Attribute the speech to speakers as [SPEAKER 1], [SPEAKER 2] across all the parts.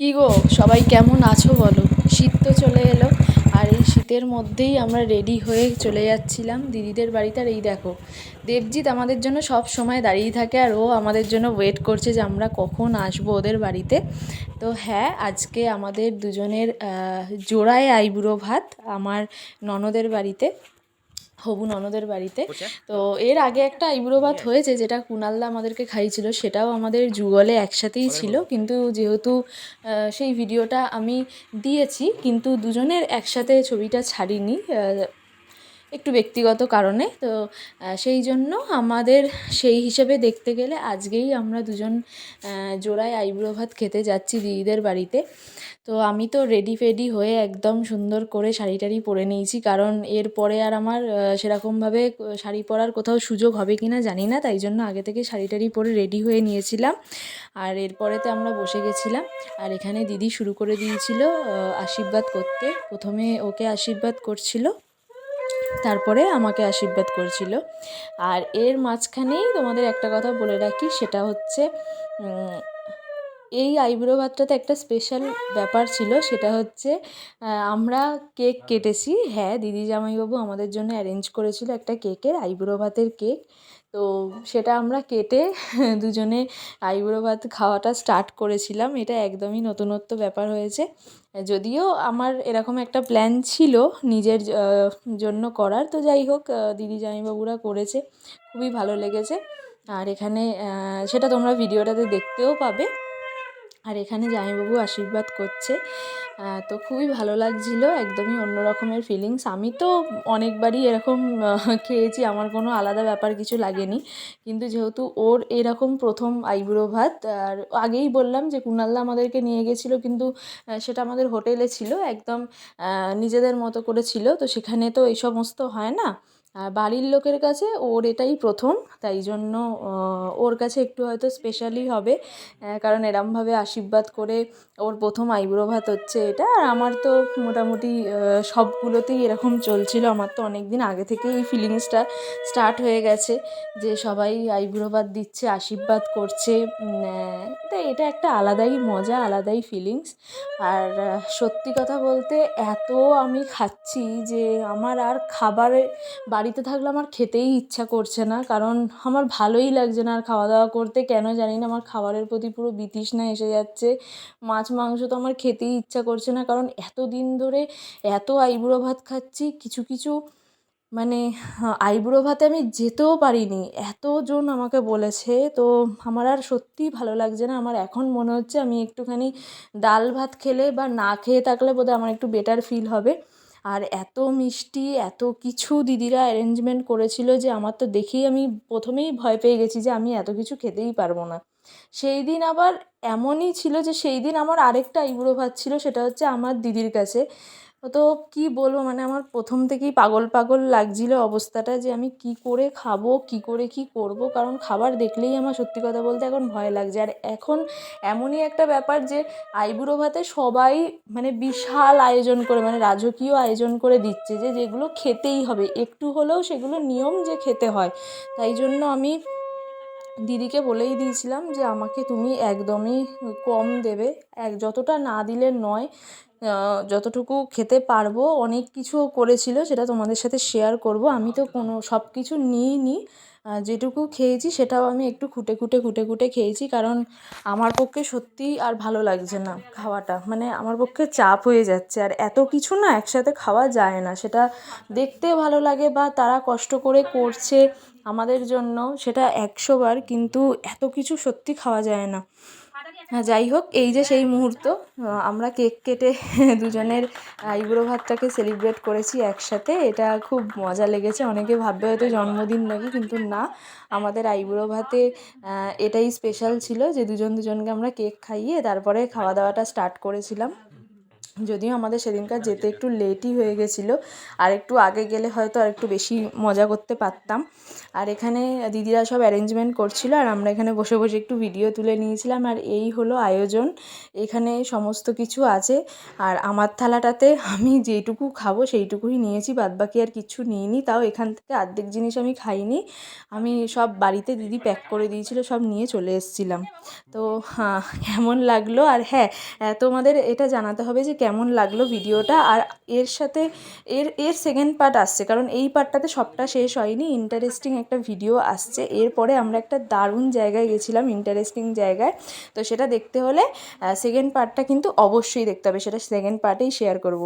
[SPEAKER 1] কি গো, সবাই কেমন আছো বলো? শীত তো চলে এলো, আর এই শীতের মধ্যেই আমরা রেডি হয়ে চলে যাচ্ছিলাম দিদিদের বাড়িতে। আর এই দেখো, দেবজিৎ আমাদের জন্য সব সময় দাঁড়িয়ে থাকে, আর ও আমাদের জন্য ওয়েট করছে যে আমরা কখন আসব ওদের বাড়িতে। তো হ্যাঁ আজকে আমাদের দুজনের জোড়ায় আইবুড়ো ভাত আমার ননদের বাড়িতে। হবু ননদের বাড়িতে। তো এর আগে একটা আইবুড়ো ভাত হয়েছে যেটা কুনালদা আমাদেরকে খাইয়েছিল সেটাও আমাদের যুগলে একসাথেই ছিল। কিন্তু যেহেতু সেই ভিডিওটা আমি দিয়েছি কিন্তু দুজনের একসাথে ছবিটা ছাড়িনি। একটু ব্যক্তিগত কারণে। তো সেই জন্য আমাদের সেই হিসেবে দেখতে গেলে আজকেই আমরা দুজন জোড়ায় আইবুড়ো ভাত খেতে যাচ্ছি দিদিদের বাড়িতে। তো, আমি তো রেডি ফেডি হয়ে একদম সুন্দর করে শাড়ি টাড়ি পরে নিয়েছি। কারণ এরপরে আর আমার সেরকমভাবে শাড়ি পরার কোথাও সুযোগ হবে কি না জানি না। তাই জন্য আগে থেকে শাড়ি টাড়ি পরে রেডি হয়ে নিয়েছিলাম। আর এরপরেতে আমরা বসে গেছিলাম। আর এখানে দিদি শুরু করে দিয়েছিল আশীর্বাদ করতে। প্রথমে ওকে আশীর্বাদ করছিল। তারপরে আমাকে আশীর্বাদ করছিল। আর এর মাঝখানেই তোমাদের একটা কথা বলে রাখি সেটা হচ্ছে এই আইব্রো ভাতটাতে একটা স্পেশাল ব্যাপার ছিল, সেটা হচ্ছে আমরা কেক কেটেছি। হ্যাঁ দিদি জামাইবাবু আমাদের জন্য অ্যারেঞ্জ করেছিল একটা কেকের, আইব্রো ভাতের কেক। তো সেটা আমরা কেটে দুজনে আইব্রো ভাত খাওয়াটা স্টার্ট করেছিলাম। এটা একদমই নতুনত্ব ব্যাপার হয়েছে। যদিও আমার এরকম একটা প্ল্যান ছিল নিজের জন্য করার। তো যাই হোক দিদি জামাইবাবুরা করেছে। খুবই ভালো লেগেছে। আর এখানে সেটা তোমরা ভিডিওটাতে দেখতেও পাবে। আর এখানে জামাইবাবু আশীর্বাদ করছে। তো খুবই ভালো লাগছিল, একদমই অন্য রকমের ফিলিংস আমি তো অনেকবারই এরকম খেয়েছি, আমার কোনো আলাদা ব্যাপার কিছু লাগেনি। কিন্তু যেহেতু ওর এরকম প্রথম আইবুড়ো ভাত, আর আগেই বললাম যে কুনাল্লা আমাদেরকে নিয়ে গেছিল, কিন্তু সেটা আমাদের হোটেলে ছিল, একদম নিজেদের মতো করে ছিল, তো সেখানে তো এই সমস্ত হয় না। আর বাড়ির লোকের কাছে ওর এটাই প্রথম তাই জন্য ওর কাছে একটু হয়তো স্পেশালি হবে কারণ এরমভাবে আশীর্বাদ করে ওর প্রথম আইবুড়ো ভাত হচ্ছে এটা। আর আমার তো মোটামুটি সবগুলোতেই এরকম চলছিল। আমার তো অনেক দিন আগে থেকেই এই ফিলিংসটা স্টার্ট হয়ে গেছে যে সবাই আইবুড়ো ভাত দিচ্ছে আশীর্বাদ করছে উম, আহ, তো এটা একটা আলাদাই মজা আলাদাই ফিলিংস আর সত্যি কথা বলতে এত আমি খাচ্ছি যে আমার আর খাবারে বাড়িতে থাকলে আমার খেতেই ইচ্ছা করছে না, কারণ আমার ভালোই লাগছে না আর খাওয়া দাওয়া করতে। কেন জানি না, আমার খাবারের প্রতি পুরো বিতৃষ্ণা এসে যাচ্ছে। মাছ, মাংস তো আমার খেতেই ইচ্ছা করছে না, কারণ এত দিন ধরে এত আইবুড়ো ভাত খাচ্ছি, কিছু কিছু মানে আইবুড়ো ভাতে আমি যেতেও পারিনি। এতজন আমাকে বলেছে, তো আমার আর সত্যিই ভালো লাগছে না। আমার এখন মনে হচ্ছে আমি একটুখানি ডাল ভাত খেলে বা না খেয়ে থাকলে বোধহয় আমার একটু বেটার ফিল হবে। আর এত মিষ্টি, এত কিছু দিদিরা অ্যারেঞ্জমেন্ট করেছিল যে আমার তো দেখেই আমি প্রথমেই ভয় পেয়ে গেছি যে আমি এত কিছু খেতেই পারব না। সেই দিন আবার এমনই ছিল যে সেই দিন আমার আরেকটা আইবুড়ো ভাত ছিল, সেটা হচ্ছে আমার দিদির কাছে। তো কি বলব? মানে আমার প্রথম থেকেই পাগল পাগল লাগছিল অবস্থাটা যে আমি কি করে খাব, কি করে কি করব? কারণ খাবার দেখলেই আমার সত্যি কথা বলতে এখন ভয় লাগছে। আর এখন এমনই একটা ব্যাপার যে আইবুড়ো ভাতে সবাই মানে বিশাল আয়োজন করে মানে রাজকীয় আয়োজন করে দিচ্ছে যে যেগুলো খেতেই হবে। একটু হলেও সেগুলো নিয়ম যে খেতে হয়। তাই জন্য আমি দিদিকে বলেই দিয়েছিলাম যে আমাকে তুমি একদমই কম দেবে। এক, যতটা না দিলে নয় যতটুকু খেতে পারব অনেক কিছু করেছিল সেটা তোমাদের সাথে শেয়ার করব। আমি তো কোনো সব কিছু আহ, যেটুকু খেয়েছি সেটাও আমি একটু খুঁটে খুঁটে খুঁটে খুঁটে খেয়েছি কারণ আমার পক্ষে সত্যিই আর ভালো লাগছে না খাওয়াটা। মানে আমার পক্ষে চাপ হয়ে যাচ্ছে আর এত কিছু না একসাথে খাওয়া যায় না। সেটা দেখতে ভালো লাগে বা তারা কষ্ট করে করছে আমাদের জন্য সেটা একশোবার কিন্তু এত কিছু সত্যি খাওয়া যায় না। যাই হোক, এই যে সেই মুহূর্ত আমরা কেক কেটে দুজনের আইবুড়ো ভাতটাকে সেলিব্রেট করেছি একসাথে। এটা খুব মজা লেগেছে। অনেকে ভাববে হয়তো জন্মদিন নাকি, কিন্তু না। আমাদের আইবুড়ো ভাতে এটাই স্পেশাল ছিল যে দুজন দুজনকে আমরা কেক খাইয়ে তারপরে খাওয়া দাওয়াটা স্টার্ট করেছিলাম। যদিও আমাদের সেদিনকার যেতে একটু লেটই হয়ে গেছিল। আর একটু আগে গেলে হয়তো আর একটু বেশি মজা করতে পারতাম। আর এখানে দিদিরা সব অ্যারেঞ্জমেন্ট করছিল আর আমরা এখানে বসে বসে একটু ভিডিও তুলে নিয়েছিলাম। আর এই হলো আয়োজন। এখানে সমস্ত কিছু আছে। আর আমার থালাটাতে আমি যেইটুকু খাব সেইটুকুই নিয়েছি বাদ বাকি আর কিছু নিইনি। তাও এখান থেকে অর্ধেক জিনিস আমি খাইনি। আমি সব বাড়িতে দিদি প্যাক করে দিয়েছিলো সব নিয়ে চলে এসেছিলাম। তো হ্যাঁ কেমন লাগল? আর হ্যাঁ তোমাদের এটা জানাতে হবে যে কেমন লাগল ভিডিওটা? আর এর সাথে এর এর সেকেন্ড পার্ট আসছে, কারণ এই পার্টটাতে সবটা শেষ হয়নি ইন্টারেস্টিং একটা ভিডিও আসছে। এরপরে আমরা একটা দারুণ জায়গায় গেছিলাম ইন্টারেস্টিং জায়গায়। তো সেটা দেখতে হলে সেকেন্ড পার্টটা কিন্তু অবশ্যই দেখতে হবে, সেটা সেকেন্ড পার্টেই শেয়ার করব।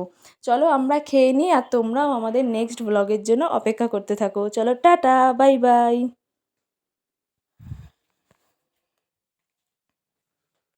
[SPEAKER 1] চলো আমরা খেয়ে নিই, আর তোমরাও আমাদের নেক্সট ব্লগের জন্য অপেক্ষা করতে থাকো। চলো, টাটা বাই বাই